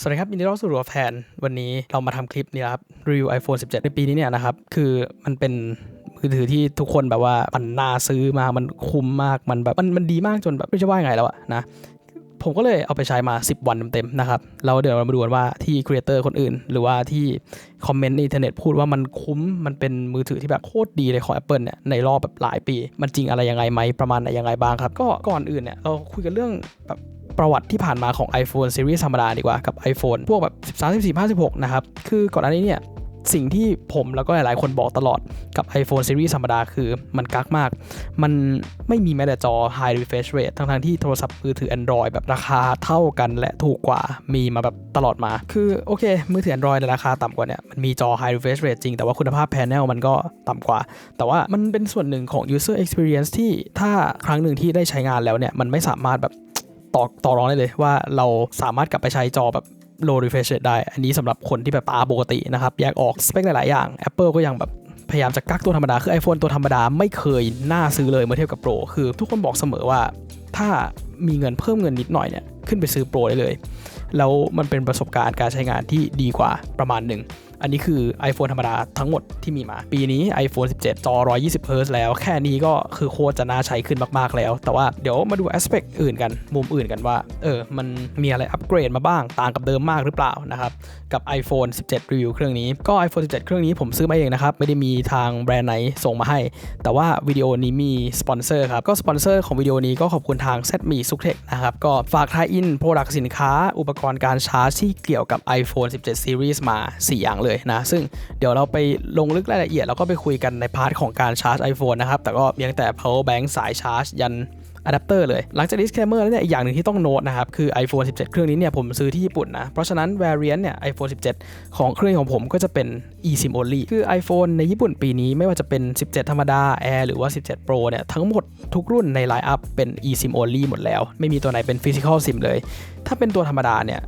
สวัสดีครับยินดีต้อนรับสู่รัวแฟนวันนี้เรามาทำคลิปนี้ครับรีวิว iPhone 17 ในปีนี้เนี่ยนะครับคือมันเป็นมือถือที่ทุกคนแบบว่ามันน่าซื้อมากมันคุ้มมากมันแบบมันมันดีมากจนแบบไม่รู้จะว่าไงแล้วอะนะผมก็เลยเอาไปใช้มา 10 วันเต็มๆนะครับเราเดี๋ยวเรามาดูกันว่าที่ครีเอเตอร์คนอื่น หรือว่าที่คอมเมนต์ในอินเทอร์เน็ตพูดว่ามันคุ้มมันเป็นมือถือที่แบบโคตรดีเลยของ Apple เนี่ยในรอบแบบหลายปี มันจริงอะไรยังไงไหมประมาณไหนยังไงบ้างครับ ก็ก่อนอื่นเนี่ยเราคุยกันเรื่องแบบ ประวัติที่ผ่านมาของ iPhone Series ธรรมดาดีกว่ากับ iPhone พวกแบบ 13 14 56นะครับ คือก่อนหน้านี้เนี่ยสิ่งที่ผมแล้วก็หลายๆ คนบอกตลอดกับ iPhone Series ธรรมดาคือมันกักมาก มันไม่มีแม้แต่จอ High Refresh Rate ทั้งๆที่โทรศัพท์มือถือ Android แบบราคาเท่ากันและถูกกว่ามีมาแบบตลอดมา คือโอเค มือถือ Android ในราคาต่ำกว่าเนี่ยมันมีจอ High Refresh Rate จริง แต่ว่าคุณภาพ Panel มันก็ต่ำกว่า แต่ว่ามันเป็นส่วนหนึ่งของ User Experience ที่ถ้าครั้งหนึ่งที่ได้ใช้งานแล้วเนี่ยมันไม่สามารถแบบ ต่อต่อรองได้เลยว่าเราสามารถกลับไปใช้จอแบบ low refresh rate ได้ อันนี้สำหรับคนที่แบบตาปกตินะครับ แยกออกสเปคหลาย ๆ อย่าง Apple ก็ยังแบบพยายามจะกักตัวธรรมดา คือ iPhone ตัวธรรมดาไม่เคยน่าซื้อเลยเมื่อเทียบกับ Pro คือทุกคนบอกเสมอว่า ถ้ามีเงินเพิ่มเงินนิดหน่อยเนี่ยขึ้นไปซื้อ Pro ได้เลย แล้วมันเป็นประสบการณ์การใช้งานที่ดีกว่าประมาณหนึ่ง อันนี้คือ iPhone ธรรมดาทั้งหมดที่มีมา ปีนี้ iPhone 17 จอ 120 Hz แล้ว แค่นี้ก็คือโคตรจะน่าใช้ขึ้นมากๆแล้ว แต่ว่าเดี๋ยวมาดู aspect อื่นกัน มุมอื่นกันว่า เออ มันมีอะไรอัปเกรดมาบ้าง ต่างกับเดิมมากหรือเปล่านะครับ กับ iPhone 17 รีวิวเครื่องนี้ ก็ iPhone 17 เครื่องนี้ผมซื้อมาเองนะครับ ไม่ได้มีทางแบรนด์ไหนส่งมาให้ แต่ว่าวิดีโอนี้มีสปอนเซอร์ครับ ก็สปอนเซอร์ของวิดีโอนี้ก็ขอบคุณทาง z m e s u c t e c h นะครับ ก็ฝากทายอินโปรดักต์สินค้า อุปกรณ์การชาร์จที่เกี่ยวกับ iPhone 17 Series มา 4 อย่างเลยนะ ซึ่งเดี๋ยวเราไปลงลึกรายละเอียด แล้วก็ไปคุยกันในพาร์ทของการชาร์จ iPhone นะครับ แต่ก็เพียงแต่ power bank สายชาร์จ ยันอะแดปเตอร์เลย หลังจาก disclaimer แล้วเนี่ยอีกอย่างหนึ่งที่ต้องโน้ตนะครับ คือ iPhone 17 เครื่องนี้เนี่ยผมซื้อที่ญี่ปุ่นนะ เพราะฉะนั้น variant เนี่ย iPhone 17 ของเครื่องของผมก็จะเป็น eSIM only คือ iPhone ในญี่ปุ่นปีนี้ไม่ว่าจะเป็น 17 ธรรมดา Air หรือว่า 17 Pro เนี่ย ทั้งหมดทุกรุ่นใน line up เป็น eSIM only หมดแล้ว ไม่มีตัวไหนเป็น physical SIM เลย ถ้าเป็นตัวธรรมดาเนี่ย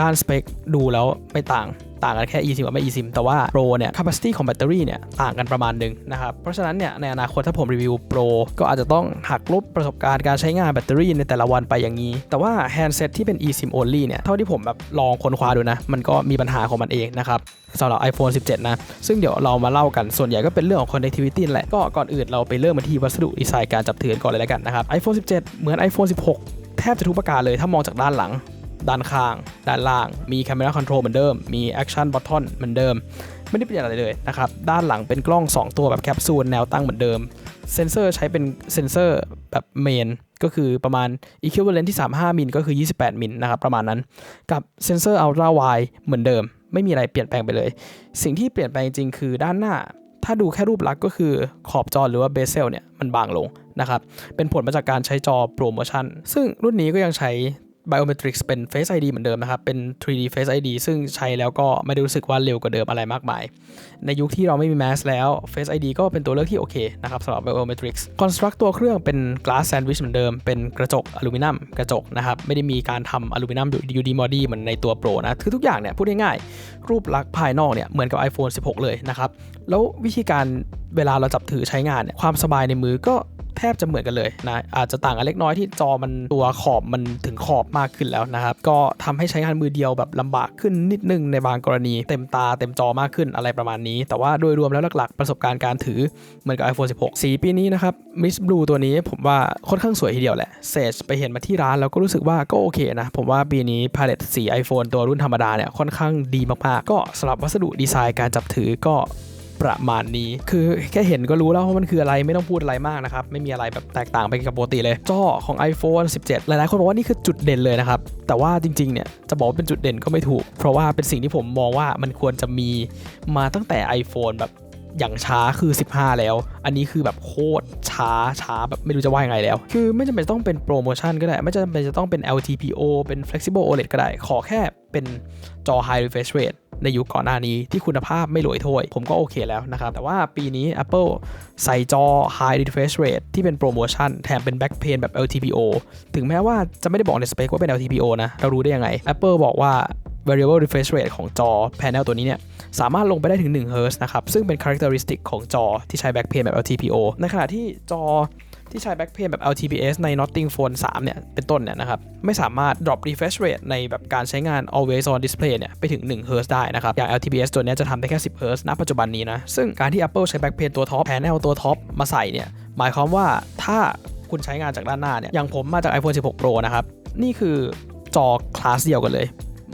ด้านสเปคดูแล้วไม่ต่าง ต่างกันแค่ eSIM กับไม่ eSIM แต่ว่า Pro เนี่ย capacity ของแบตเตอรี่เนี่ยต่างกันประมาณหนึ่งนะครับ เพราะฉะนั้นเนี่ยในอนาคตถ้าผมรีวิว Pro ก็อาจจะต้องหักลบประสบการณ์การใช้งานแบตเตอรี่ในแต่ละวันไปอย่างนี้ แต่ว่า handset ที่เป็น eSIM only เนี่ยเท่าที่ผมแบบลองค้นคว้าดูนะ มันก็มีปัญหาของมันเองนะครับสำหรับ iPhone 17 นะ ซึ่งเดี๋ยวเรามาเล่ากันส่วนใหญ่ก็เป็นเรื่องของ connectivity แหละก็ก่อนอื่นเราไปเริ่มมาที่วัสดุดีไซน์การจับถือก่อนเลยแล้วกันนะครับ iPhone 17 เหมือน iPhone 16 แทบจะทุกประการเลยถ้ามองจากด้านหลัง ด้านข้าง ด้านล่าง มี Camera Control เหมือนเดิม มี Action Button เหมือนเดิม ไม่ได้เปลี่ยนอะไรเลยนะครับ ด้านหลังเป็นกล้อง 2 ตัวแบบแคปซูลแนวตั้งเหมือนเดิม เซนเซอร์ใช้เป็นเซนเซอร์แบบเมนก็คือประมาณ equivalent ที่ 35 มิลก็คือ 28 มิลนะครับประมาณนั้น กับเซนเซอร์ Ultra Wide เหมือนเดิม ไม่มีอะไรเปลี่ยนแปลงไปเลย สิ่งที่เปลี่ยนแปลงจริงคือด้านหน้า ถ้าดูแค่รูปลักษณ์ก็คือขอบจอหรือว่าเบเซลเนี่ยมันบางลงนะครับ เป็นผลมาจากการใช้จอโปรโมชั่น ซึ่งรุ่นนี้ก็ยังใช้ Biometrics เป็น Face ID เหมือนเดิมนะครับ เป็น 3D Face ID ซึ่งใช้แล้วก็ไม่ได้รู้สึกว่าเร็วกว่าเดิมอะไรมากมาย ในยุคที่เราไม่มี Mask แล้ว Face ID ก็เป็นตัวเลือกที่โอเคนะครับสำหรับ Biometrics Construct ตัวเครื่องเป็น Glass Sandwich เหมือนเดิม เป็นกระจกอลูมิเนียมกระจกนะครับ ไม่ได้มีการทำอลูมิเนียม UD Body เหมือนในตัว Pro นะ คือทุกอย่างเนี่ยพูดง่ายๆ รูปลักษณ์ภายนอกเนี่ยเหมือนกับ iPhone 16 เลยนะครับ แล้ววิธีการเวลาเราจับถือใช้งานเนี่ยความสบายในมือก็ แทบจะเหมือนกันเลยนะอาจจะต่างกันเล็กน้อยที่จอมันตัวขอบมันถึงขอบมากขึ้นแล้วนะครับก็ทำให้ใช้งานมือเดียวแบบลำบากขึ้นนิดนึงในบางกรณีเต็มตาเต็มจอมากขึ้นอะไรประมาณนี้ แต่ว่าโดยรวมแล้วหลักๆ ประสบการณ์การถือเหมือนกับ iPhone 16 สีปีนี้นะครับ Mist Blue ตัวนี้ผมว่าค่อนข้างสวยทีเดียวแหละเซจไปเห็นมาที่ร้านแล้วก็รู้สึกว่าก็โอเคนะผมว่าปีนี้พาเลตสี iPhone ตัวรุ่นธรรมดาเนี่ยค่อนข้างดีมากๆ ก็สำหรับวัสดุดีไซน์การจับถือก็ ประมาณนี้ คือแค่เห็นก็รู้แล้วว่ามันคืออะไรไม่ต้องพูดอะไรมากนะครับไม่มีอะไรแบบแตกต่างไปกับปกติเลยจอของ iPhone 17 หลายๆคนบอกว่านี่คือจุดเด่นเลยนะครับแต่ว่าจริงๆเนี่ยจะบอกว่าเป็นจุดเด่นก็ไม่ถูก เพราะว่าเป็นสิ่งที่ผมมองว่ามันควรจะมีมาตั้งแต่ iPhone แบบอย่างช้าคือ 15 แล้ว อันนี้คือแบบโคตรช้าช้าแบบไม่รู้จะว่ายังไงแล้ว คือไม่จำเป็นต้องเป็นโปรโมชั่นก็ได้ ไม่จำเป็นจะต้องเป็น LTPO เป็น Flexible OLED ก็ได้ ขอแค่เป็นจอ High Refresh Rate ในยุคก่อนหน้านี้ที่คุณภาพไม่หลวยถ้วย ผมก็โอเคแล้วนะครับ แต่ว่าปีนี้ Apple ใส่จอ High Refresh Rate ที่เป็นโปรโมชั่นแถมเป็น Back Pain แบบ LTPO ถึงแม้ว่าจะไม่ได้บอกในสเปคว่าเป็น LTPO นะ เรารู้ได้ยังไง Apple บอกว่า variable refresh rate ของจอ panel ตัวนี้เนี่ย สามารถลงไปได้ถึง1 Hz นะครับ ซึ่งเป็น characteristic ของจอที่ใช้ back plane แบบ LTPO ในขณะที่จอ ที่ใช้ backplane แบบ LTPS ใน Notting Phone 3 เนี่ย เป็นต้นเนี่ยนะครับ ไม่สามารถ drop refresh rate ในแบบการใช้งาน always on display เนี่ย ไปถึง1 Hz ได้นะครับ อย่าง LTPS ตัวนี้จะทำได้แค่ 10 Hz ณ ปัจจุบันนี้นะ ซึ่งการที่ Apple ใช้ backplane ตัวท็อป panel ตัวท็อปมาใส่เนี่ย หมายความว่าถ้าคุณใช้งานจากด้านหน้าเนี่ย อย่างผมมาจาก iPhone 16 Pro นะครับ นี่คือจอคลาสเดียวกันเลย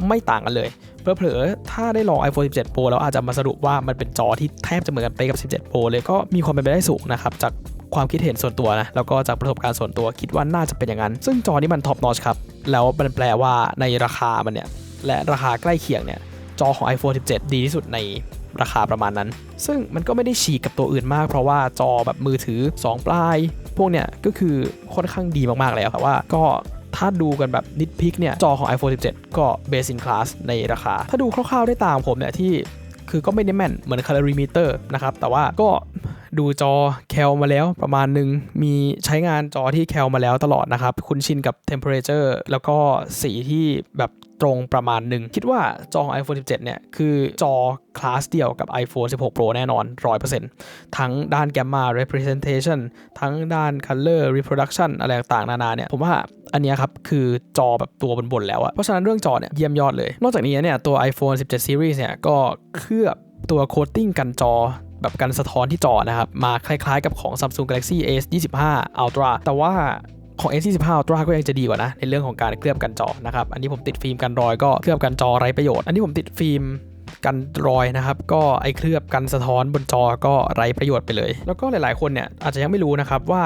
ไม่ต่างกันเลยเผลอๆ ถ้าได้ลอง iPhone 17 Pro แล้วอาจจะมาสรุปว่ามันเป็นจอที่แทบจะเหมือนกันไปกับ 17 Pro เลยก็มีความเป็นไปได้สูงนะครับ จาก ความคิดเห็นส่วนตัวนะแล้วก็จากประสบการณ์ส่วนตัวคิดว่าน่าจะเป็นอย่างนั้น ซึ่งจอนี้มันท็อปนอชครับ แล้วมันแปลว่าในราคามันเนี่ย และราคาใกล้เคียงเนี่ย จอของ iPhone 17 ดีที่สุดในราคาประมาณนั้น ซึ่งมันก็ไม่ได้ฉีกกับตัวอื่นมาก เพราะว่าจอแบบมือถือ 2 ปลาย พวกเนี่ยก็คือค่อนข้างดีมากๆแล้วแต่ว่าก็ถ้าดูกันแบบนิดพิกเนี่ย จอของ iPhone 17 ก็ best in class ในราคา ถ้าดูคร่าวๆได้ตามผมเนี่ยที่คือก็ไม่ได้แม่นเหมือน calorimeter นะครับ แต่ว่าก็ ดูจอแคลมาแล้วประมาณหนึ่งมีใช้งานจอที่แคลมาแล้วตลอดนะครับ คุ้นชินกับ temperature แล้วก็สีที่แบบตรงประมาณหนึ่ง คิดว่าจอของ iPhone 17 เนี่ย คือจอคลาสเดียวกับ iPhone 16 Pro แน่นอน 100%ทั้งด้าน Gamma Representation ทั้งด้าน Color Reproduction อะไรต่างๆ นานาเนี่ย ผมว่าอันนี้ครับ คือจอแบบตัวบน ๆ แล้วอะเพราะฉะนั้นเรื่องจอเนี่ย เยี่ยมยอดเลย นอกจากนี้เนี่ย ตัว iPhone 17 Series เนี่ย ก็เคลือบตัวโคตติ้งกันจอ แบบการสะท้อนที่จอนะครับ มาคล้ายๆกับของ Samsung Galaxy S25 Ultra แต่ว่าของ S25 Ultra ก็ยังจะดีกว่านะ ในเรื่องของการเคลือบกันจอนะครับ อันนี้ผมติดฟิล์มกันรอยก็เคลือบกันจอไร้ประโยชน์ อันนี้ผมติดฟิล์ม กันรอยนะครับ ก็ไอเคลือบกันสะท้อนบนจอก็ไร้ประโยชน์ไปเลย แล้วก็หลาย ๆ คนเนี่ยอาจจะยังไม่รู้นะครับว่า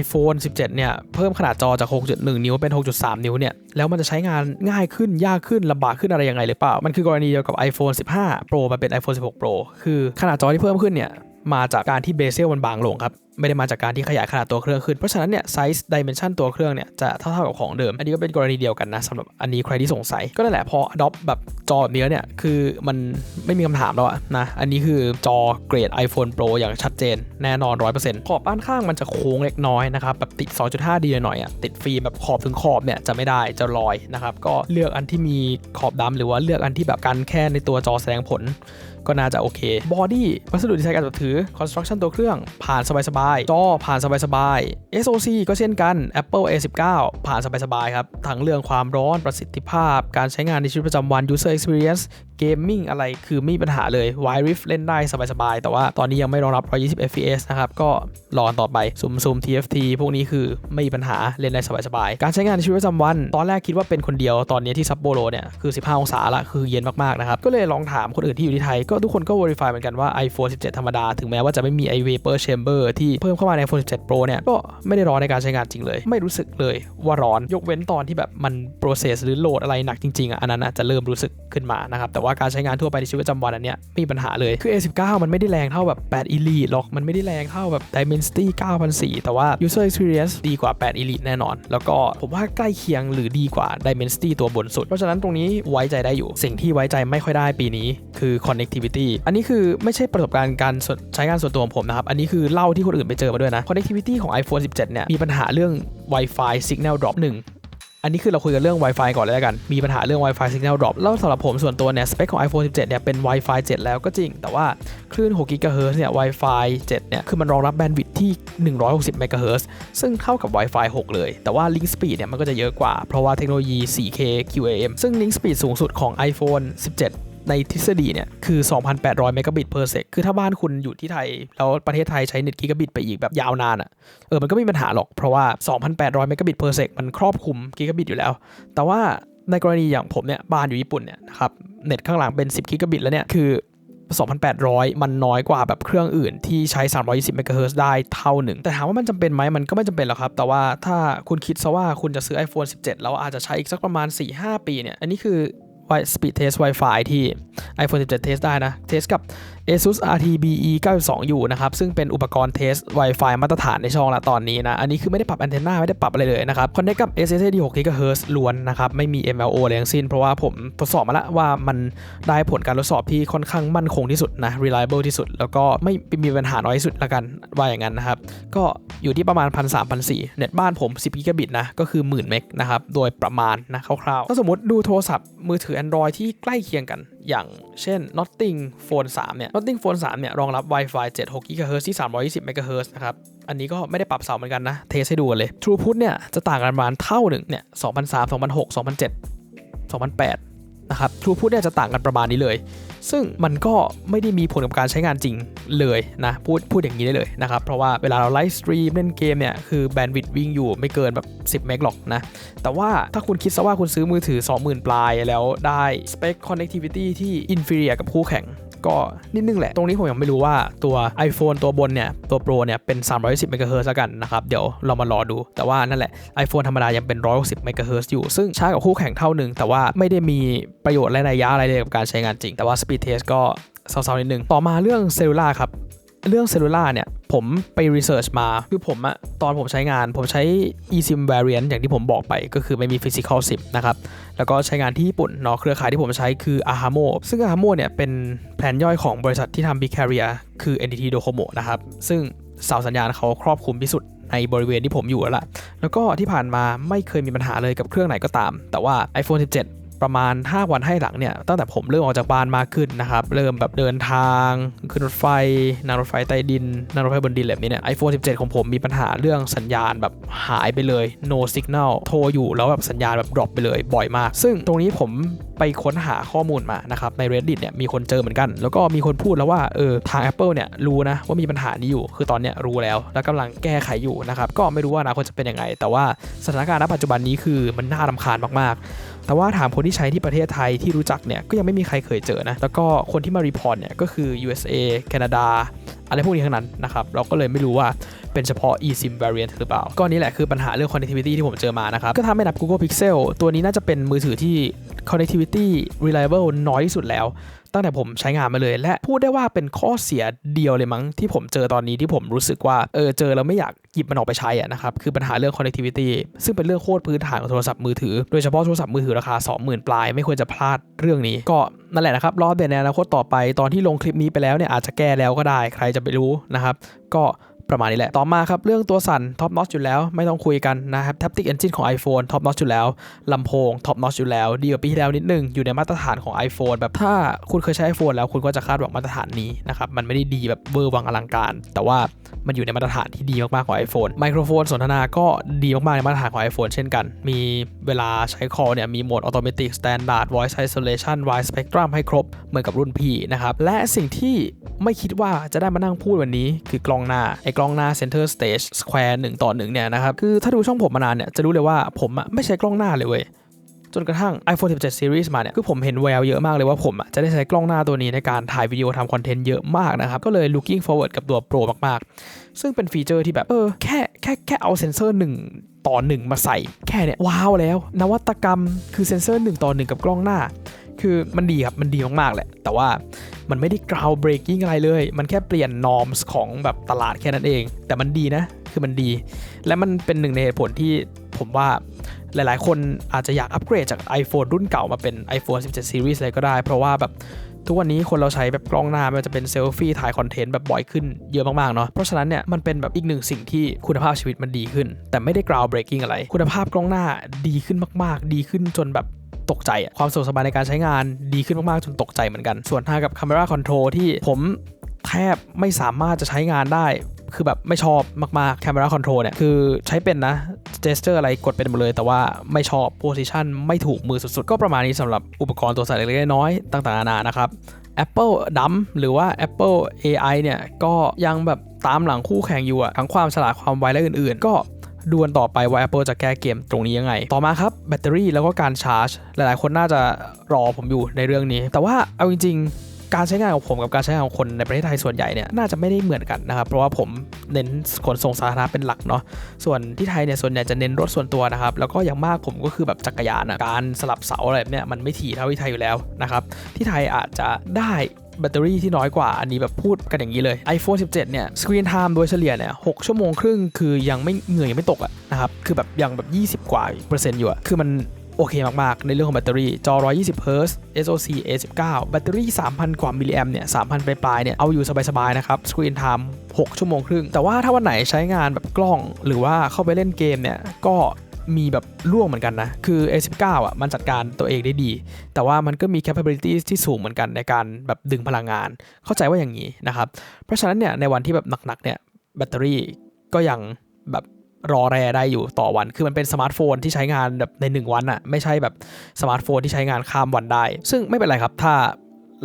iPhone 17 เนี่ยเพิ่มขนาดจอจาก 6.1 นิ้วเป็น 6.3 นิ้วเนี่ยแล้วมันจะใช้งานง่ายขึ้นยากขึ้นลำบากขึ้นอะไรยังไงหรือเปล่า มันคือกรณีเดียวกับ iPhone 15 Pro มาเป็น iPhone 16 Pro คือขนาดจอที่เพิ่มขึ้นเนี่ยมาจากการที่เบเซลมันบางลงครับ ไม่ได้มาจากการที่ขยายขนาดตัวเครื่องขึ้น เพราะฉะนั้นเนี่ยไซส์ดิเมนชันตัวเครื่องเนี่ยจะเท่าๆกับของเดิม อันนี้ก็เป็นกรณีเดียวกันนะสำหรับอันนี้ใครที่สงสัย ก็นั่นแหละพอ adopt แบบจอแบบนี้เนี่ยคือมันไม่มีคำถามแล้วนะอันนี้คือจอเกรด iPhone Pro อย่างชัดเจน แน่นอน 100%ขอบด้านข้างมันจะโค้งเล็กน้อยนะครับแบบติด 2.5D หน่อยอะติดฟิล์มแบบขอบถึงขอบเนี่ยจะไม่ได้จะลอยนะครับก็เลือกอันที่มีขอบดำหรือว่าเลือกอันที่แบบกันแค่ในตัวจอแสดงผล ก็น่าจะโอเคบอดี้วัสดุที่ใช้การถือคอนสตรักชั่นตัวเครื่องผ่านสบายๆจอผ่านสบายๆ SoC ก็เช่นกัน Apple A19 ผ่านสบายๆครับทั้งเรื่องความร้อนประสิทธิภาพ การใช้งานในชีวิตประจำวัน user experience เกมมิ่งอะไรคือไม่มีปัญหาเลย Wide Rift เล่นได้สบายๆ แต่ว่าตอนนี้ยังไม่รองรับ 120 fps นะครับ ก็รอนต่อไปซูมซูม TFT พวกนี้คือไม่มีปัญหาเล่นได้สบายๆ การใช้งานในชีวิตประจำวัน ตอนแรกคิดว่าเป็นคนเดียวตอนนี้ที่ซัปโปโรเนี่ยคือ 15 องศาละคือเย็นมากๆนะครับก็เลยลองถามคนอื่นที่อยู่ที่ไทยก็ทุกคนก็ verify เหมือนกันว่า iPhone 17 ธรรมดา ถึงแม้ว่าจะไม่มีไอ vapor chamber ที่เพิ่มเข้ามาใน iPhone 17 Pro เนี่ยก็ไม่ได้ร้อนในการใช้งานจริงเลย ไม่รู้สึกเลยว่าร้อนยกเว้นตอนที่แบบมัน process หรือโหลดอะไรหนักจริงๆอะอันนั้นจะเริ่มรู้สึกขึ้นมานะครับแต่ว่าการใช้งานทั่วไปในชีวิตประจำวันอันเนี้ยไม่มีปัญหาเลยคือ A19 มันไม่ได้แรงเท่าแบบ8 Elite หรอกมันไม่ได้แรงเท่าแบบ Dimensity 9004 แต่ว่า user experience ดีกว่า 8 Elite แน่นอน แล้วก็ผมว่าใกล้เคียงหรือดีกว่า Dimensity ตัวบนสุด เพราะฉะนั้นตรงนี้ไว้ใจได้อยู่ สิ่งที่ไว้ใจไม่ค่อยได้ปีนี้คือ connectivity อันนี้คือไม่ใช่ประสบการณ์การใช้งานส่วนตัวของผมนะครับ อันนี้คือเล่าที่คนอื่นไปเจอมาด้วยนะ connectivity ของ iPhone 17 เนี่ย มีปัญหาเรื่อง Wi-Fi signal drop 1 อันนี้คือเราคุยกันเรื่อง Wi-Fi ก่อนเลยแล้วกัน มีปัญหาเรื่อง Wi-Fi signal drop แล้วสำหรับผมส่วนตัวเนี่ย สเปคของ iPhone 17 เนี่ยเป็น Wi-Fi 7 แล้วก็จริง แต่ว่าคลื่น 6 GHz เนี่ย Wi-Fi 7 เนี่ย คือมันรองรับแบนด์วิดท์ที่ 160 MHz ซึ่งเท่ากับ Wi-Fi 6 เลย แต่ว่า Link Speed เนี่ยมันก็จะเยอะกว่า เพราะว่าเทคโนโลยี 4K QAM ซึ่ง Link Speed สูงสุดของ iPhone 17 ในทฤษฎีเนี่ยคือ 2,800 เมกะบิต per sec คือถ้าบ้านคุณอยู่ที่ไทย แล้วประเทศไทยใช้เน็ตกิกะบิตไปอีกแบบยาวนานอะ่ะเออมันก็ไม่มีปัญหาหรอกเพราะว่า 2,800 เมกะบิต per sec มันครอบคลุมกิกะบิตอยู่แล้ว แต่ว่าในกรณีอย่างผมเนี่ยบ้านอยู่ญี่ปุ่นเนี่ยนะครับเน็ตข้างหลังเป็น 10 กิกะบิตแล้วเนี่ยคือ 2,800 มันน้อยกว่าแบบเครื่องอื่นที่ใช้ 320 เมกะเฮิรตซ์ได้เท่าหนึ่ง แต่ถามว่ามันจำเป็นไหมมันก็ไม่จำเป็นหรอกครับ แต่ว่าถ้าคุณคิดซะว่าคุณจะซื้อ iPhone 17 แล้วอาจจะใช้อีกสักประมาณ 4-5 ปีเนี่ย อันนี้คือ Speed Test Wi-Fi ที่ iPhone 17เทสได้นะ เทสกับ ASUS RTBE 92 อยู่นะครับ ซึ่งเป็นอุปกรณ์เทส Wi-Fi มาตรฐานในช่องละตอนนี้นะ อันนี้คือไม่ได้ปรับแอนเทนนาไม่ได้ปรับอะไรเลยนะครับ คอนเนคกับ SSD 6 GHz ล้วนนะครับ ไม่มี MLO อะไรทั้งสิ้น เพราะว่าผมทดสอบมาแล้วว่ามันได้ผลการทดสอบที่ค่อนข้างมั่นคงที่สุดนะ reliable ที่สุด แล้วก็ไม่มีปัญหาน้อยที่สุดละกันว่าอย่างนั้นนะครับ ก็อยู่ที่ประมาณ 1 3 0 0 4เน็ตบ้านผม 10 กิกะบิตนะ ก็คือ10,000เมกนะครับ โดยประมาณนะคร่าวๆ ถ้าสมมติดูโทรศัพท์มือถือ Android ที่ใกล้เคียงกัน อย่างเช่น Notting Phone 3 เนี่ย Notting Phone 3 เนี่ย รองรับ Wi-Fi 7 6 GHz ที่ 320 MHz นะครับ อันนี้ก็ไม่ได้ปรับเสาเหมือนกันนะ เทสให้ดูกันเลย Throughput เนี่ย จะต่างกันประมาณเท่าหนึ่งเนี่ย 2003 2006 2007 2008 นะครับทูพุตเนี่ยจะต่างกันประมาณนี้เลย ซึ่งมันก็ไม่ได้มีผลกับการใช้งานจริงเลยนะพูดพูดอย่างนี้ได้เลยนะครับ เพราะว่าเวลาเราไลฟ์สตรีมเล่นเกมเนี่ย คือแบนด์วิดต์วิ่งอยู่ไม่เกินแบบ 10 เมกหรอกนะ แต่ว่าถ้าคุณคิดซะว่าคุณซื้อมือถือ 20,000 ปลายแล้วได้สเปคคอนเน c t ิวิตี้ที่อินฟิเรียกับคู่แข่ง ก็นิดนึงแหละ ตรงนี้ผมยังไม่รู้ว่าตัว iPhone ตัวบนเนี่ย ตัว Pro เนี่ย เป็น 310 MHz แล้วกันนะครับ เดี๋ยวเรามารอดู แต่ว่านั่นแหละ iPhone ธรรมดายังเป็น 160 MHz อยู่ ซึ่งช้ากว่าคู่แข่งเท่าหนึ่ง แต่ว่าไม่ได้มีประโยชน์และนัยยะอะไรเลยกับการใช้งานจริง แต่ว่า Speed Test ก็เศร้าๆนิดนึง ต่อมาเรื่องเซลลูล่าครับ เรื่องเซลลูล่าเนี่ย ผมไปรีเสิร์ชมา คือผมอะตอนผมใช้งานผมใช้ eSIM variant อย่างที่ผมบอกไปก็คือไม่มี physical SIM นะครับ แล้วก็ใช้งานที่ญี่ปุ่นเนาะเครือข่ายที่ผมใช้คือ ahamo ซึ่ง ahamo เนี่ยเป็นแผนย่อยของบริษัทที่ทำ big carrier คือ NTT Docomo นะครับ ซึ่งเสาสัญญาณเขาครอบคลุมที่สุดในบริเวณที่ผมอยู่แล้วล่ะแล้วก็ที่ผ่านมาไม่เคยมีปัญหาเลยกับเครื่องไหนก็ตาม แต่ว่า iPhone 17 ประมาณ 5 วันให้หลังเนี่ยตั้งแต่ผมเริ่มออกจากบ้านมากขึ้นนะครับ เริ่มแบบเดินทาง ขึ้นรถไฟ นั่งรถไฟใต้ดิน นั่งรถไฟบนดินแบบนี้เนี่ยไอโฟน17 ของผมมีปัญหาเรื่องสัญญาณแบบหายไปเลย no signal โทรอยู่แล้วแบบสัญญาณแบบดรอปไปเลยบ่อยมาก ซึ่งตรงนี้ผม ไปค้นหาข้อมูลมานะครับใน Reddit เนี่ยมีคนเจอเหมือนกัน แล้วก็มีคนพูดแล้วว่าเออทาง Apple เนี่ยรู้นะว่ามีปัญหานี้อยู่ คือตอนเนี้ยรู้แล้ว แล้วกำลังแก้ไขอยู่นะครับก็ไม่รู้ว่าอนาคตจะเป็นยังไง แต่ว่าสถานการณ์ณปัจจุบันนี้คือมันน่ารำคาญมากๆ แต่ว่าถามคนที่ใช้ที่ประเทศไทยที่รู้จักเนี่ยก็ยังไม่มีใครเคยเจอนะแล้วก็คนที่มารีพอร์ตเนี่ยก็คือ USA แคนาดาอะไรพวกนี้ทั้งนั้นนะครับ เราก็เลยไม่รู้ว่าเป็นเฉพาะ eSIM variant หรือเปล่า ก็นี่แหละคือปัญหาเรื่อง connectivity ที่ผมเจอมานะครับ ก็ทำให้นับ Google Pixel ตัวนี้น่าจะเป็นมือถือที่ connectivity reliable น้อยที่สุดแล้วตั้งแต่ผมใช้งานมาเลย และพูดได้ว่าเป็นข้อเสียเดียวเลยมั้งที่ผมเจอตอนนี้ที่ผมรู้สึกว่าเออเจอแล้วไม่อยากหยิบมันออกไปใช้อะนะครับคือปัญหาเรื่อง connectivity ซึ่งเป็นเรื่องโคตรพื้นฐานของโทรศัพท์มือถือโดยเฉพาะโทรศัพท์มือถือราคา 20,000 ปลายไม่ควรจะพลาดเรื่องนี้ก็นั่นแหละนะครับรอเปลี่ยนในอนาคตต่อไปตอนที่ลงคลิปนี้ไปแล้วเนี่ยอาจจะแก้แล้วก็ได้ใครจะไปรู้นะครับก็ ประมาณนี้แหละ ต่อมาครับ เรื่องตัวสั่นท็อปนอตอยู่แล้ว ไม่ต้องคุยกันนะครับ Taptic Engine ของ iPhone ท็อปนอตอยู่แล้วลำโพงท็อปนอตอยู่แล้ว ดีกว่าปีที่แล้วนิดนึง อยู่ในมาตรฐานของ iPhone แบบถ้าคุณเคยใช้ iPhone แล้วคุณก็จะคาดหวังมาตรฐานนี้นะครับมันไม่ได้ดีแบบเวอร์วังอลังการ แต่ว่ามันอยู่ในมาตรฐานที่ดีมากๆของ iPhone ไมโครโฟนสนทนาก็ดีมากๆในมาตรฐานของ iPhone เช่นกัน มีเวลาใช้ call เนี่ยมีโหมด Automatic Standard Voice Isolation Wide Spectrum ให้ครบเหมือนกับรุ่นพี่นะครับและสิ่งที่ไม่คิดว่าจะได้มานั่งพูดวันนี้คือกล้องหน้าไอ้กล้องหน้า Center Stage Square 1ต่อ1เนี่ยนะครับ คือถ้าดูช่องผมมานานเนี่ยจะรู้เลยว่าผมอะไม่ใช้กล้องหน้าเลยเว้ยจนกระทั่ง iPhone 17 Series มาเนี่ย คือผมเห็นแววเยอะมากเลยว่าผมอะจะได้ใช้กล้องหน้าตัวนี้ในการถ่ายวิดีโอทำคอนเทนต์เยอะมากนะครับ ก็เลย looking forward กับตัว Pro มาก ๆ ซึ่งเป็นฟีเจอร์ที่แบบ เออ แค่แค่แค่เอาเซนเซอร์ 1 ต่อ 1 มาใส่ แค่เนี่ยว้าวแล้ว นวัตกรรมคือเซนเซอร์ 1 ต่อ 1 กับกล้องหน้า คือมันดีครับ มันดีมาก ๆ แหละ แต่ว่า มันไม่ได้ ground breaking อะไรเลย มันแค่เปลี่ยน norms ของแบบตลาดแค่นั้นเอง แต่มันดีนะ คือมันดี และมันเป็นหนึ่งในเหตุผลที่ผมว่าหลายๆ คนอาจจะอยากอัปเกรดจาก iPhone รุ่นเก่ามาเป็น iPhone 17 Series เลยก็ได้ เพราะว่าแบบ ทุกวันนี้คนเราใช้แบบกล้องหน้าม่ว่าจะเป็นเซลฟี่ถ่ายคอนเทนต์แบบบ่อยขึ้นเยอะมากๆเนาะเพราะฉะนั้นเนี่ยมันเป็นแบบอีกหนึ่งสิ่งที่คุณภาพชีวิตมันดีขึ้น แต่ไม่ได้ ground breaking อะไร คุณภาพกล้องหน้าดีขึ้นมากๆ ดีขึ้นจนแบบตกใจความสะดวกสบายในการใช้งานดีขึ้นมากๆจนตกใจเหมือนกัน ส่วนทางกับ Camera Control ที่ผมแทบไม่สามารถจะใช้งานได้คือแบบไม่ชอบมากๆ Camera Control เนี่ย คือใช้เป็นนะ gesture อะไรกดเป็นหมดเลย แต่ว่าไม่ชอบ position ไม่ถูกมือสุดๆ ก็ประมาณนี้สำหรับอุปกรณ์ตัวสั่นเล็กๆน้อยๆต่างๆนานานะครับ Apple ดัมหรือว่า Apple AI เนี่ย ก็ยังแบบตามหลังคู่แข่งอยู่อะทั้งความฉลาดความไวและอื่นๆ ก็ดูนต่อไปว่า Apple จะแก้เกมตรงนี้ยังไง ต่อมาครับแบตเตอรี่แล้วก็การชาร์จ หลายๆ คนน่าจะรอผมอยู่ในเรื่องนี้ แต่ว่าเอาจริงๆ การใช้งานของผมกับการใช้งานของคนในประเทศไทยส่วนใหญ่เนี่ยน่าจะไม่ได้เหมือนกันนะครับเพราะว่าผมเน้นขนส่งสาธารณะเป็นหลักเนาะส่วนที่ไทยเนี่ยส่วนใหญ่จะเน้นรถส่วนตัวนะครับแล้วก็อย่างมากผมก็คือแบบจักรยานอะการสลับเสาอะไรแบบเนี้ยมันไม่ถี่เท่าที่ไทยอยู่แล้วนะครับที่ไทยอาจจะได้แบตเตอรี่ที่น้อยกว่า อันนี้แบบพูดกันอย่างนี้เลย iPhone 17 เนี่ย สกรีนไทม์โดยเฉลี่ยเนี่ย6ชั่วโมงครึ่ง คือยังไม่เหงื่อยังไม่ตกอะนะครับ คือแบบยังแบบ 20 กว่าเปอร์เซ็นต์อยู่อะคือมัน โอเคมาก ๆ ในเรื่องของแบตเตอรี่ จอ 120 Hz SoC A19 แบตเตอรี่ 3,000 กว่ามิลลิแอมเนี่ย3,000 ปลายๆ เนี่ย เอาอยู่สบาย ๆ นะครับสกรีนไทม์6ชั่วโมงครึ่ง แต่ว่าถ้าวันไหนใช้งานแบบกล้อง หรือว่าเข้าไปเล่นเกมเนี่ย ก็มีแบบล่วงเหมือนกันนะ คือ A19 อะ มันจัดการตัวเองได้ดี แต่ว่ามันก็มี capability ที่สูงเหมือนกันในการแบบดึงพลังงาน เข้าใจว่าอย่างนี้นะครับ เพราะฉะนั้นเนี่ย ในวันที่แบบหนักๆ เนี่ย แบตเตอรี่ก็ยังแบบ รอแรได้อยู่ต่อวัน คือมันเป็นสมาร์ทโฟนที่ใช้งานแบบใน 1 วันอะไม่ใช่แบบสมาร์ทโฟนที่ใช้งานข้ามวันได้ ซึ่งไม่เป็นไรครับ ถ้า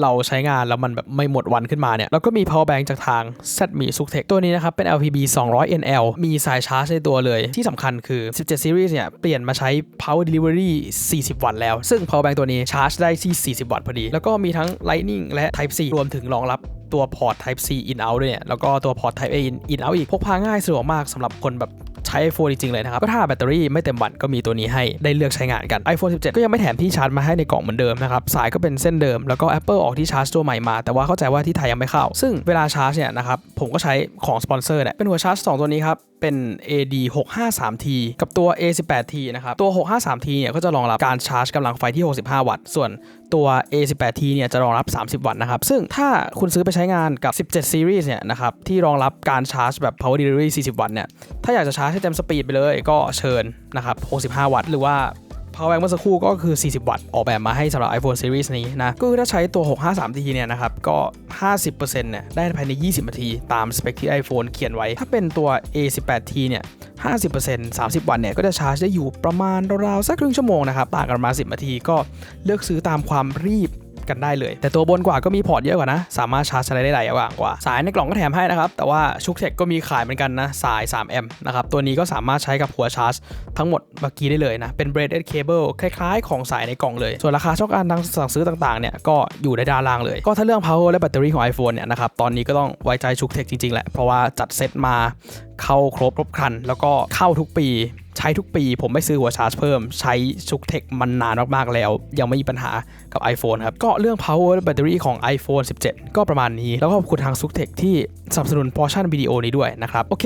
เราใช้งานแล้วมันแบบไม่หมดวันขึ้นมาเนี่ย แล้วก็มี power bank จากทาง ZMI s u c t e c ตัวนี้นะครับ เป็น LPB 200 NL มีสายชาร์จในตัวเลย ที่สำคัญคือ 17 series เนี่ย เปลี่ยนมาใช้ power delivery 40 วัตต์แล้ว ซึ่ง power bank ตัวนี้ชาร์จได้ที่ 40 วัตต์พอดี แล้วก็มีทั้ง lightning และ type C รวมถึงรองรับตัวพอร์ต Type C in out ด้วยเนี่ย แล้วก็ตัวพอร์ต Type A in in out อีก พกพาง่ายสะดวกมากสำหรับคนแบบ ใช้ iPhone จริงๆเลยนะครับ ก็ถ้าแบตเตอรี่ไม่เต็มวันก็มีตัวนี้ให้ได้เลือกใช้งานกัน iPhone 17 ก็ยังไม่แถมที่ชาร์จมาให้ในกล่องเหมือนเดิมนะครับ สายก็เป็นเส้นเดิม แล้วก็ Apple ออกที่ชาร์จตัวใหม่มา แต่ว่าเข้าใจว่าที่ไทยยังไม่เข้า ซึ่งเวลาชาร์จเนี่ยนะครับ ผมก็ใช้ของสปอนเซอร์เนี่ย เป็นหัวชาร์จ 2 ตัวนี้ครับ เป็น AD 653T กับตัว A18T นะครับ ตัว 653T เนี่ยก็จะรองรับการชาร์จกำลังไฟที่ 65 วัตต์ ส่วนตัว A18T เนี่ยจะรองรับ 30 วัตต์นะครับ ซึ่งถ้าคุณซื้อไปใช้งานกับ 17 Series เนี่ยนะครับ ที่รองรับการชาร์จแบบ Power Delivery 40 วัตต์เนี่ย ถ้าอยากจะชาร์จให้เต็มสปีดไปเลยก็เชิญนะครับ 65 วัตต์หรือว่า power bank เมื่อสักครู่ก็คือ 40 วัตต์ ออกแบบมาให้สำหรับ iPhone Series นี้นะ ก็คือถ้าใช้ตัว 653T เนี่ยนะครับ ก็ 50%เนี่ย ได้ภายใน 20 นาที ตามสเปคที่ iPhone เขียนไว้ ถ้าเป็นตัว A18T เนี่ย50% 30 วันเนี่ย ก็จะชาร์จได้อยู่ประมาณราวๆสักครึ่งชั่วโมงนะครับ ต่างกันมา 10 นาทีก็เลือกซื้อตามความรีบ กันได้เลย แต่ตัวบนกว่าก็มีพอร์ตเยอะกว่านะ สามารถชาร์จอะไรได้หลายอย่างกว่า สายในกล่องก็แถมให้นะครับ แต่ว่าชุกเทคก็มีขายเหมือนกันนะ สาย 3 แอมป์นะครับ ตัวนี้ก็สามารถใช้กับหัวชาร์จ ทั้งหมดเมื่อกี้ได้เลยนะ เป็น braided cable คล้ายๆ ของสายในกล่องเลย ส่วนราคาช่องการสั่งซื้อต่างๆเนี่ยก็อยู่ในด้านล่างเลย ก็ถ้าเรื่อง power และแบตเตอรี่ของ iPhone เนี่ยนะครับตอนนี้ก็ต้องไว้ใจชุกเทคจริงๆแหละเพราะว่าจัดเซตมาเข้าครบครบครัน แล้วก็เข้าทุกปี ใช้ทุกปีผมไม่ซื้อหัวชาร์จเพิ่มใช้ชุกเทคมันนานมากๆแล้ว ยังไม่มีปัญหากับ iPhone ครับ ก็เรื่อง power และแบตเตอรี่ของ iPhone 17 ก็ประมาณนี้ แล้วก็ขอบคุณทางซุกเทคที่สนับสนุนพอร์ชั่นวิดีโอนี้ด้วยนะครับ โอเค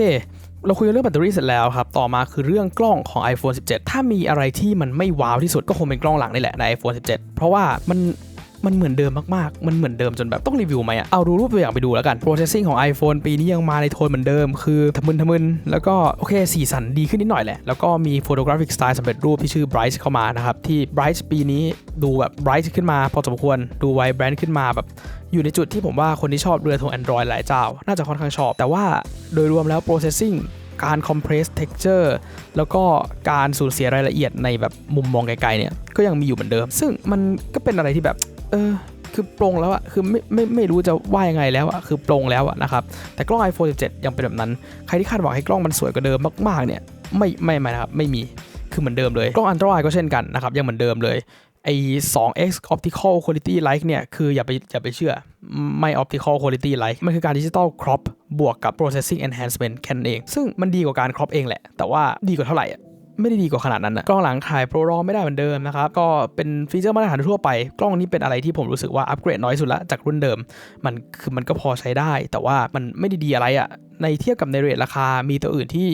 เราคุยเรื่องแบตเตอรี่เสร็จแล้วครับ ต่อมาคือเรื่องกล้องของ iPhone 17 ถ้ามีอะไรที่มันไม่ว้าวที่สุดก็คงเป็นกล้องหลังนี่แหละใน iPhone 17 เพราะว่ามัน มันเหมือนเดิมมากๆ มันเหมือนเดิมจนแบบต้องรีวิวไหมอะเอาดูรูปตัวอย่างไปดูแล้วกัน processing ของ iPhone ปีนี้ยังมาในโทนเหมือนเดิม คือทะมึนทะมึน แล้วก็โอเคสีสันดีขึ้นนิดหน่อยแหละ แล้วก็มี photographic style สำเร็จรูปที่ชื่อ Bright เข้ามานะครับ ที่ Bright ปีนี้ดูแบบ Bright ขึ้นมาพอสมควร ดูไวแบรนด์ขึ้นมาแบบอยู่ในจุดที่ผมว่าคนที่ชอบเรือทง Android หลายเจ้า น่าจะค่อนข้างชอบ แต่ว่าโดยรวมแล้ว processing การ compress texture แล้วก็การสูญเสียรายละเอียดในแบบมุมมองไกลๆเนี่ย ก็ยังมีอยู่เหมือนเดิม ซึ่งมันก็เป็นอะไรที่แบบ ออคือปรงแล้วอะคือไม่ไม่ไม่รู้จะว่ายังไงแล้วอะคือปรงแล้วอะนะครับ แต่กล้อง iPhone 17 ยังเป็นแบบนั้น ใครที่คาดหวังให้กล้องมันสวยกว่าเดิมมากๆเนี่ย ไม่ไม่ไม่นะครับ ไม่มี คือเหมือนเดิมเลย กล้อง Android ก็เช่นกันนะครับ ยังเหมือนเดิมเลย ไอ้ 2x optical quality light เนี่ย คืออย่าไปอย่าไปเชื่อ ไม่ optical quality light มันคือการดิจิตอล crop บวกกับ processing enhancement แค่นั้นเอง ซึ่งมันดีกว่าการ crop เองแหละ แต่ว่าดีกว่าเท่าไหร่อะ ไม่ได้ดีกว่าขนาดนั้นนะกล้องหลังถ่ายโปรรอไม่ได้เหมือนเดิมนะครับ ก็เป็นฟีเจอร์มาตรฐานทั่วไป กล้องนี้เป็นอะไรที่ผมรู้สึกว่าอัปเกรดน้อยสุดละจากรุ่นเดิม มันคือมันก็พอใช้ได้ แต่ว่ามันไม่ได้ดีอะไรอะ่ะ ในเทียบกับในเรทราคา มีตัวอื่นที่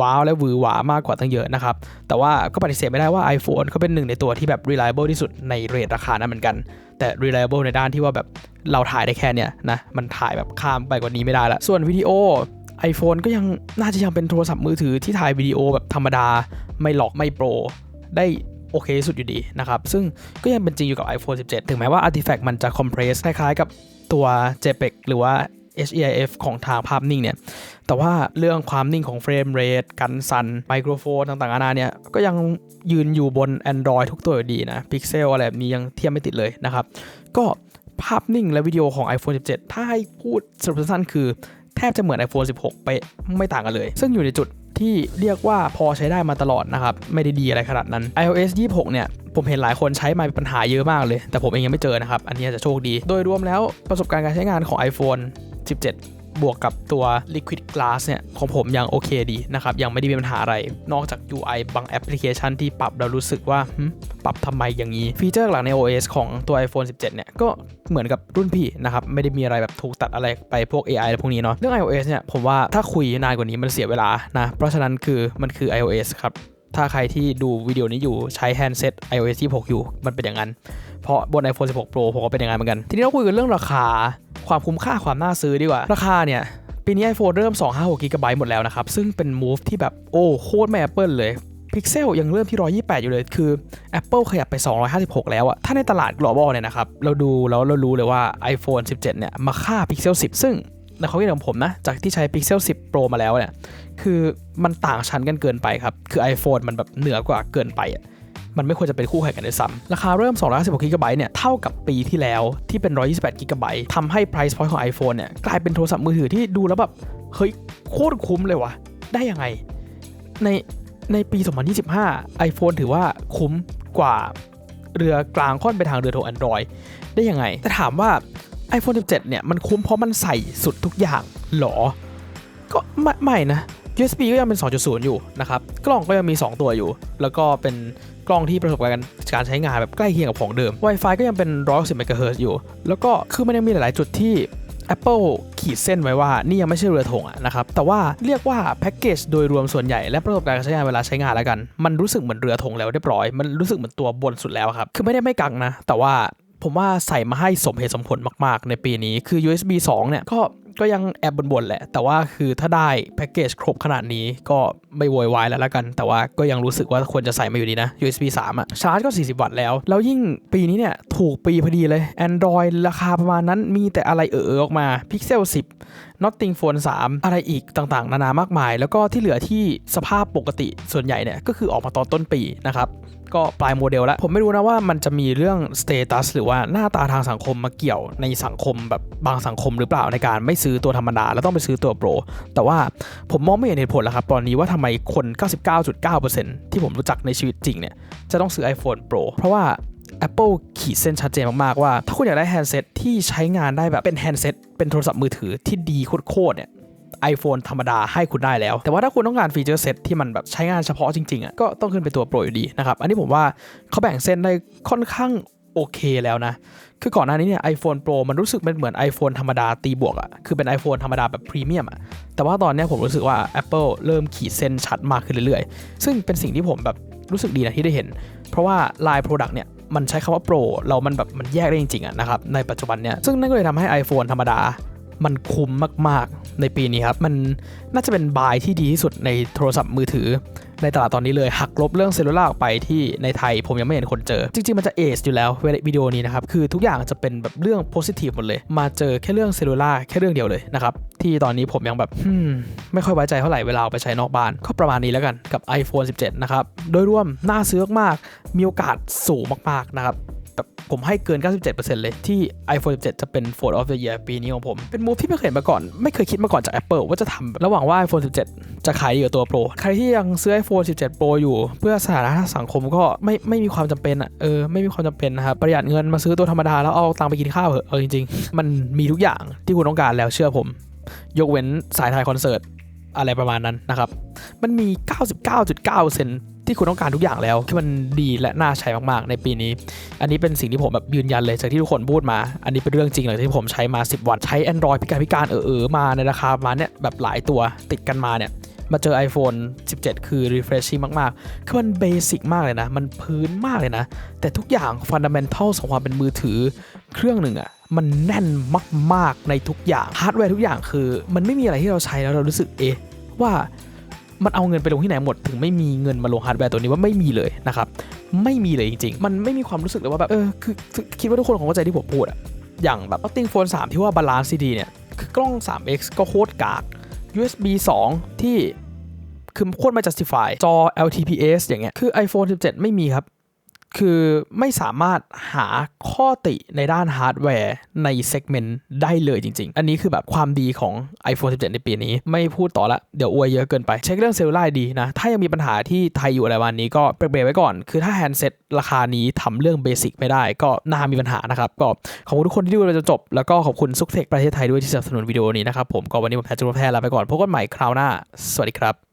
ว้าวและวือหวามากกว่าตั้งเยอะนะครับ แต่ว่าก็ปฏิเสธไม่ได้ว่า iPhone ก็เป็นหนึ่งในตัวที่แบบ reliable ที่สุดในเรทราคานั้นเหมือนกัน แต่ reliable ในด้านที่ว่าแบบเราถ่ายได้แค่เนี้ยนะ มันถ่ายแบบข้ามไปกว่านี้ไม่ได้ละ ส่วนวิดีโ iPhone ก็ยังน่าจะยังเป็นโทรศัพท์มือถือที่ถ่ายวิดีโอแบบธรรมดา ไม่หลอกไม่โปร ได้โอเคสุดอยู่ดีนะครับ ซึ่งก็ยังเป็นจริงอยู่กับ iPhone 17 ถึงแม้ว่า Artifact มันจะ compress คล้ายๆ กับตัว JPEG หรือว่า HEIF ของทางภาพนิ่งเนี่ย แต่ว่าเรื่องความนิ่งของเฟรมเรทกันสั่นไมโครโฟนต่างๆนานาเนี่ย ก็ยังยืนอยู่บน Android ทุกตัวอยู่ดีนะ Pixel อะไรแบบนี้ยังเทียบไม่ติดเลยนะครับ ก็ภาพนิ่งและวิดีโอของ iPhone 17 ถ้าให้พูดสรุปสั้นๆคือ ทบจะเหมือน iPhone 16 ไปไม่ต่างกันเลย ซึ่งอยู่ในจุดที่เรียกว่าพอใช้ได้มาตลอดนะครับ ไม่ได้ดีอะไรขนาดนั้น iOS 26 เนี่ย ผมเห็นหลายคนใช้มามีปัญหาเยอะมากเลย แต่ผมเองยังไม่เจอนะครับ อันนี้จจะโชคดี โดยรวมแล้วประสบการณ์การใช้งานของ iPhone 17 บวกกับตัว Liquid Glass เนี่ยของผมยังโอเคดีนะครับ ยังไม่ได้มีปัญหาอะไร นอกจาก UI บางแอปพลิเคชันที่ปรับเรารู้สึกว่าปรับทำไมอย่างนี้ ฟีเจอร์หลังใน OS ของตัว iPhone 17 เนี่ย ก็เหมือนกับรุ่นพี่นะครับ ไม่ได้มีอะไรแบบถูกตัดอะไรไปพวก AI อะไรพวกนี้เนาะเรื่อง iOS เนี่ยผมว่าถ้าคุยนานกว่านี้มันเสียเวลานะเพราะฉะนั้นคือมันคือ iOS ครับ ถ้าใครที่ดูวิดีโอนี้อยู่ใช้แฮนด์เซ็ต iOS 26อยู่ มันเป็นอย่างนั้น เพราะบน iPhone 16 Pro ผมก็เป็นอย่างนั้นเหมือนกัน ทีนี้เราคุยกันเรื่องราคา ความคุ้มค่าความน่าซื้อดีกว่า ราคาเนี่ย ปีนี้ iPhone เริ่ม 256 g b หมดแล้วนะครับ ซึ่งเป็น move ที่แบบโอ้โคตรไม่ Apple เลย Pixel ยังเริ่มที่ 128 อยู่เลย คือ Apple ขยับไป 256 แล้วอะถ้าในตลาด global เนี่ยนะครับ เราดูแล้วเรารู้เลยว่า iPhone 17 เนี่ย มาฆ่า Pixel 10 ซึ่ง ในความคิดของผมนะ จากที่ใช้ Pixel 10 Pro มาแล้วเนี่ย คือมันต่างชั้นกันเกินไปครับ คือ iPhone มันแบบเหนือกว่าเกินไปอะมันไม่ควรจะเป็นคู่แข่งกันด้วยซ้ำราคาเริ่ม 256กิกะไบต์เนี่ยเท่ากับปีที่แล้วที่เป็น 128กิกะไบต์ทำให้ price point ของ iPhone เนี่ยกลายเป็นโทรศัพท์มือถือที่ดูแล้วแบบ เฮ้ย โคตรคุ้มเลยวะได้ยังไง ในในปี 2025 iPhone ถือว่าคุ้มกว่าเรือกลางค่อนไปทางเรือโทร Android ได้ยังไง แต่ถามว่า iPhone 17 เนี่ย มันคุ้มเพราะมันใส่สุดทุกอย่างหรอ ก็ไม่ไม่นะ USB ก็ยังเป็น 2.0 อยู่นะครับ กล้องก็ยังมี 2 ตัวอยู่ แล้วก็เป็นกล้องที่ประสบการณ์การใช้งานแบบใกล้เคียงกับของเดิม Wi-Fi ก็ยังเป็น160 MHz อยู่ แล้วก็คือมันยังมีหลาย ๆ จุดที่ Apple ขีดเส้นไว้ว่า นี่ยังไม่ใช่เรือธงอะนะครับ แต่ว่าเรียกว่าแพ็กเกจโดยรวมส่วนใหญ่และประสบการณ์การใช้งานเวลาใช้งานแล้วกัน มันรู้สึกเหมือนเรือธงแล้วเรียบร้อย มันรู้สึกเหมือนตัวบนสุดแล้วครับ คือไม่ได้ไม่กังนะ แต่ว่า ผมว่าใส่มาให้สมเหตุสมผลมาก ๆ ในปีนี้คือ USB 2 เนี่ยก็ ก็ยังแอบบ่นๆแหละ แต่ว่าคือถ้าได้แพ็กเกจครบขนาดนี้ก็ไม่โวยวายแล้วละกัน แต่ว่าก็ยังรู้สึกว่าควรจะใส่มาอยู่ดีนะ USB 3อะชาร์จก็ 40 วัตต์แล้ว แล้วยิ่งปีนี้เนี่ย ถูกปีพอดีเลย Android ราคาประมาณนั้นมีแต่อะไรเออออกมา Pixel 10 Nothing Phone 3 อะไรอีกต่างๆ นานามากมาย แล้วก็ที่เหลือที่สภาพปกติส่วนใหญ่เนี่ยก็คือออกมาตอนต้นปีนะครับก็ปลายโมเดลแล้ว ผมไม่รู้นะว่ามันจะมีเรื่องสเตตัสหรือว่าหน้าตาทางสังคมมาเกี่ยวในสังคมแบบบางสังคมหรือเปล่าในการไม่ซื้อตัวธรรมดา แล้วต้องไปซื้อตัวโปร แต่ว่าผมมองไม่เห็นเหตุผลแล้วครับ ตอนนี้ว่าทำไมคน 99.9%ที่ผมรู้จักในชีวิตจริงเนี่ย จะต้องซื้อ iPhone Pro เพราะว่า Apple ขีดเส้นชัดเจนมาก ๆ ว่า ถ้าคุณอยากได้แฮนด์เซ็ตที่ใช้งานได้แบบเป็นแฮนด์เซ็ตเป็นโทรศัพท์มือถือที่ดีโคตรๆเนี่ย iPhone ธรรมดาให้คุณได้แล้ว แต่ว่าถ้าคุณต้องการฟีเจอร์เซ็ตที่มันแบบใช้งานเฉพาะจริง ๆอะก็ต้องขึ้นไปตัวโปรอยู่ดีนะครับ อันนี้ผมว่าเขาแบ่งเส้นได้ค่อนข้าง โอเคแล้วนะ คือก่อนหน้านี้เนี่ย iPhone Pro มันรู้สึกเป็นเหมือน iPhone ธรรมดาตีบวกอะคือเป็น iPhone ธรรมดาแบบพรีเมียมอะแต่ว่าตอนนี้ผมรู้สึกว่า Apple เริ่มขีดเส้นชัดมากขึ้นเรื่อยๆ ซึ่งเป็นสิ่งที่ผมแบบรู้สึกดีนะที่ได้เห็น เพราะว่าลาย Product เนี่ยมันใช้คำว่า Pro เรามันแบบมันแยกได้จริงๆอะนะครับในปัจจุบันเนี่ยซึ่งนั่นก็เลยทำให้ iPhone ธรรมดา มันคุ้มมากๆในปีนี้ครับ มันน่าจะเป็นบายที่ดีที่สุดในโทรศัพท์มือถือ ในตลาดตอนนี้เลยหักลบเรื่องเซลลูล่าออกไปที่ในไทยผมยังไม่เห็นคนเจอ จริง ๆ มันจะเอชอยู่แล้วเวลาวิดีโอนี้นะครับ คือทุกอย่างจะเป็นแบบเรื่องโพซิทีฟหมดเลย มาเจอแค่เรื่องเซลลูล่าแค่เรื่องเดียวเลยนะครับ ที่ตอนนี้ผมยังแบบไม่ค่อยไว้ใจเท่าไหร่เวลาไปใช้นอกบ้านก็ประมาณนี้แล้วกันกับ iPhone 17 นะครับโดยรวมน่าซื้อมากมีโอกาสสูงมากๆนะครับ แบบผมให้เกิน 97%เลยที่ iPhone 17 จะเป็น Phone of the Year ปีนี้ของผม เป็นมูฟที่ไม่เคยเห็นมาก่อน ไม่เคยคิดมาก่อนจาก Apple ว่าจะทำระหว่างว่า iPhone 17 จะขายดีกว่าตัว Pro ใครที่ยังซื้อ iPhone 17 Pro อยู่ เพื่อสถานะสังคมก็ไม่ไม่มีความจำเป็นอะเออไม่มีความจำเป็นนะครับประหยัดเงินมาซื้อตัวธรรมดาแล้วเอาตังค์ไปกินข้าวเหอะเออจริงๆ มันมีทุกอย่างที่คุณต้องการแล้วเชื่อผม ยกเว้นสายไทยคอนเสิร์ต อะไรประมาณนั้นนะครับ มันมี 99.9%ที่คุณต้องการทุกอย่างแล้วที่มันดีและน่าใช้มากๆ ในปีนี้ อันนี้เป็นสิ่งที่ผมแบบยืนยันเลยจากที่ทุกคนพูดมา อันนี้เป็นเรื่องจริงเลยที่ผมใช้มา 10 วัน ใช้ Android พิการพิการเออๆมาในราคาประมาณเนี้ยแบบหลายตัวติดกันมาเนี่ยมาเจอ iPhone 17 คือ refreshing มาก ๆ คือมันเบสิกมากเลยนะ มันพื้นมากเลยนะ แต่ทุกอย่าง fundamental ของความเป็นมือถือเครื่องหนึ่งอะ มันแน่นมาก ๆ ในทุกอย่างฮาร์ดแวร์ทุกอย่างคือ มันไม่มีอะไรที่เราใช้แล้วเรารู้สึกเอะว่ามันเอาเงินไปลงที่ไหนหมดถึงไม่มีเงินมาลงฮาร์ดแวร์ตัวนี้ว่าไม่มีเลยนะครับ ไม่มีเลยจริง ๆ มันไม่มีความรู้สึกเลยว่าแบบเออคือคิดว่าทุกคนคงเข้าใจที่ผมพูดอะอย่างแบบ Nothing Phone 3ที่ว่าบาลานซ์ดีเนี่ยคือกล้อง 3x ก็โคตรกาก USB 2 ที่คือโคตรไม่ justify จอ LTPS อย่างเงี้ยคือ iPhone 17 ไม่มีครับ คือไม่สามารถหาข้อติในด้านฮาร์ดแวร์ในเซกเมนต์ได้เลยจริง ๆ อันนี้คือแบบความดีของ iPhone 17 ในปีนี้ ไม่พูดต่อละ เดี๋ยวอวยเยอะเกินไป เช็คเรื่องเซลลูล่ดีนะ ถ้ายังมีปัญหาที่ไทยอยู่อะไรวันนี้ก็เบรกๆไว้ก่อน คือถ้าแฮนด์เซ็ตราคานี้ทำเรื่องเบสิกไม่ได้ ก็น่ามีปัญหานะครับ ก็ขอบคุณทุกคนที่ดูเราจนจบ แล้วก็ขอบคุณซุกเทคประเทศไทยด้วยที่สนับสนุนวิดีโอนี้นะครับผม ก็วันนี้ผมแพทย์จุลแพทย์ลาไปก่อน พบกันใหม่คราวหน้า สวัสดีครับ